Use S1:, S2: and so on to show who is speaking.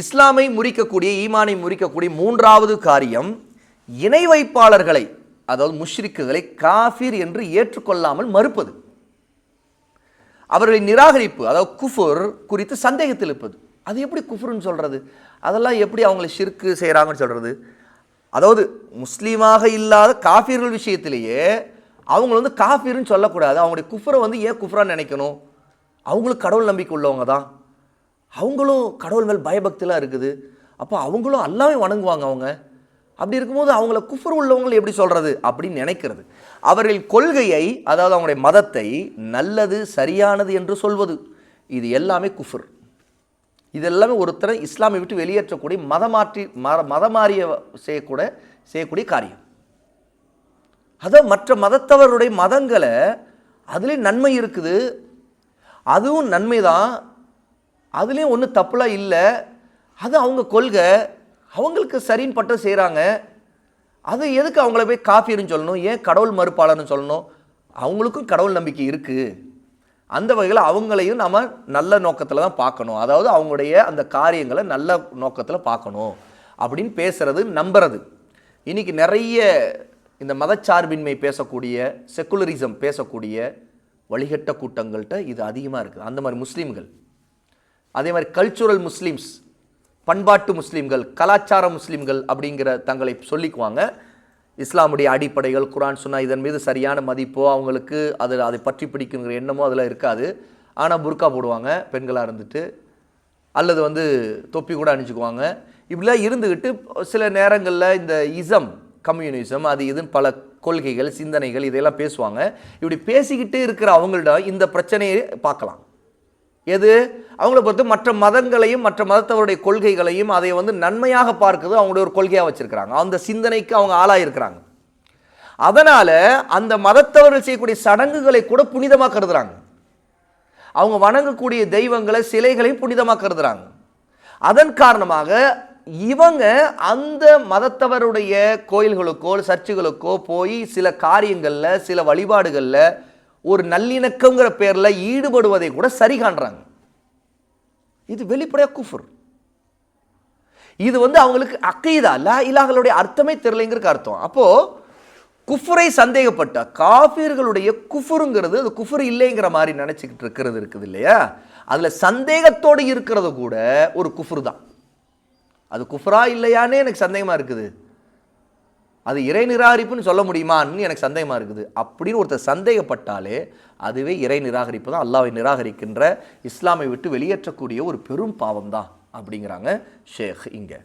S1: இஸ்லாமை முறிக்கக்கூடிய ஈமானை முறிக்கக்கூடிய மூன்றாவது காரியம் இணை வைப்பாளர்களை அதாவது முஷ்ரிக்குகளை காஃபிர் என்று ஏற்றுக்கொள்ளாமல் மறுப்பது. அவர்களை நிராகரிப்பு அதாவது குஃபுர் குறித்து சந்தேகத்தில் இருப்பது. அது எப்படி குஃபுர்னு சொல்கிறது அதெல்லாம் எப்படி அவங்களை ஷிர்க்கு செய்கிறாங்கன்னு சொல்கிறது அதாவது முஸ்லீமாக இல்லாத காஃபிர்கள் விஷயத்திலேயே அவங்க வந்து காஃபீர்னு சொல்லக்கூடாது. அவங்களுடைய குஃபரை வந்து ஏன் குஃப்ரான்னு நினைக்கணும்? அவங்களும் கடவுள் நம்பிக்கை உள்ளவங்க தான். அவங்களும் கடவுள் மேல் பயபக்திலாம் இருக்குது. அப்போ அவங்களும் அல்லாமே வணங்குவாங்க அவங்க. அப்படி இருக்கும்போது அவங்கள குஃபர் உள்ளவங்களை எப்படி சொல்கிறது அப்படின்னு நினைக்கிறது. அவர்கள் கொள்கையை அதாவது அவங்களுடைய மதத்தை நல்லது சரியானது என்று சொல்வது. இது எல்லாமே குஃபர். இது எல்லாமே ஒருத்தரை இஸ்லாமை விட்டு வெளியேற்றக்கூடிய மதமாற்றி மத மதமாறிய செய்யக்கூட செய்யக்கூடிய காரியம். அதான் மற்ற மதத்தவருடைய மதங்களை அதுலேயும் நன்மை இருக்குது. அதுவும் நன்மை தான் அதுலேயும் ஒன்றும் தப்புலாம் இல்லை. அது அவங்க கொள்கை. அவங்களுக்கு சரின்னு பட்ட செய்கிறாங்க அது எதுக்கு அவங்கள போய் காஃபின்னு சொல்லணும்? ஏன் கடவுள் மறுப்பாளர்னு சொல்லணும்? அவங்களுக்கும் கடவுள் நம்பிக்கை இருக்குது அந்த வகையில் அவங்களையும் நம்ம நல்ல நோக்கத்தில் தான் பார்க்கணும். அதாவது அவங்களுடைய அந்த காரியங்களை நல்ல நோக்கத்தில் பார்க்கணும். அப்படின்னு பேசுகிறது நம்புறது. இன்றைக்கி நிறைய இந்த மதச்சார்பின்மை பேசக்கூடிய செக்குலரிசம் பேசக்கூடிய வழிகட்ட கூட்டங்கள்கிட்ட இது அதிகமாக இருக்குது. அந்த மாதிரி முஸ்லீம்கள். அதே மாதிரி கல்ச்சுரல் முஸ்லீம்ஸ் பண்பாட்டு முஸ்லீம்கள் கலாச்சார முஸ்லீம்கள் அப்படிங்கிற தங்களை சொல்லிக்குவாங்க. இஸ்லாமுடைய அடிப்படைகள் குரான் சுன்னா இதன் மீது சரியான மதிப்போ அவங்களுக்கு அதில் அதை பற்றி பிடிக்குங்கிற எண்ணமோ அதில் இருக்காது. ஆனால் புர்கா போடுவாங்க பெண்களாக இருந்துட்டு. அல்லது வந்து தொப்பி கூட அணிஞ்சுக்குவாங்க. இப்படிலாம் இருந்துக்கிட்டு சில நேரங்களில் இந்த இசம் கம்யூனிசம் அது இதுன்னு பல கொள்கைகள் சிந்தனைகள் இதையெல்லாம் பேசுவாங்க. இப்படி பேசிக்கிட்டே இருக்கிற அவங்கள்ட இந்த பிரச்சனையை பார்க்கலாம். எது? அவங்கள பொறுத்து மற்ற மதங்களையும் மற்ற மதத்தவருடைய கொள்கைகளையும் அதை வந்து நன்மையாக பார்க்குறது அவங்களுடைய ஒரு கொள்கையாக வச்சுருக்கிறாங்க. அந்த சிந்தனைக்கு அவங்க ஆளாயிருக்கிறாங்க. அதனால் அந்த மதத்தவர்கள் செய்யக்கூடிய சடங்குகளை கூட புனிதமாக கருதுகிறாங்க அவங்க வணங்கக்கூடிய தெய்வங்களை சிலைகளையும் புனிதமாக கருதுகிறாங்க அதன் காரணமாக இவங்க அந்த மதத்தவருடைய கோயில்களுக்கோ சர்ச்சுகளுக்கோ போய் சில காரியங்களில் சில வழிபாடுகளில் ஒரு நல்லிணக்கங்கிற பேரில் ஈடுபடுவதை கூட சரி காண்றாங்க. இது வெளிப்படையாக குஃபுர். இது வந்து அவங்களுக்கு அக்கைதா லா இலாகளுடைய அர்த்தமே தெரியலைங்கிறதுக்கு அர்த்தம். அப்போ குஃபுரை சந்தேகப்பட்ட காஃபியர்களுடைய குஃபுருங்கிறது அது குஃபுர் இல்லைங்கிற மாதிரி நினச்சிக்கிட்டு இருக்கிறது இருக்குது இல்லையா? அதில் சந்தேகத்தோடு இருக்கிறது கூட ஒரு குஃபுர் தான். அது குஃபரா இல்லையானே எனக்கு சந்தேகமாக இருக்குது. அது இறை நிராகரிப்புன்னு சொல்ல முடியுமான்னு எனக்கு சந்தேகமாக இருக்குது. அப்படின்னு ஒருத்தர் சந்தேகப்பட்டாலே அதுவே இறை நிராகரிப்பு தான் அல்லாவை நிராகரிக்கின்ற இஸ்லாமை விட்டு வெளியேற்றக்கூடிய ஒரு பெரும் பாவம் தான் அப்படிங்கிறாங்க ஷேக் இங்கே.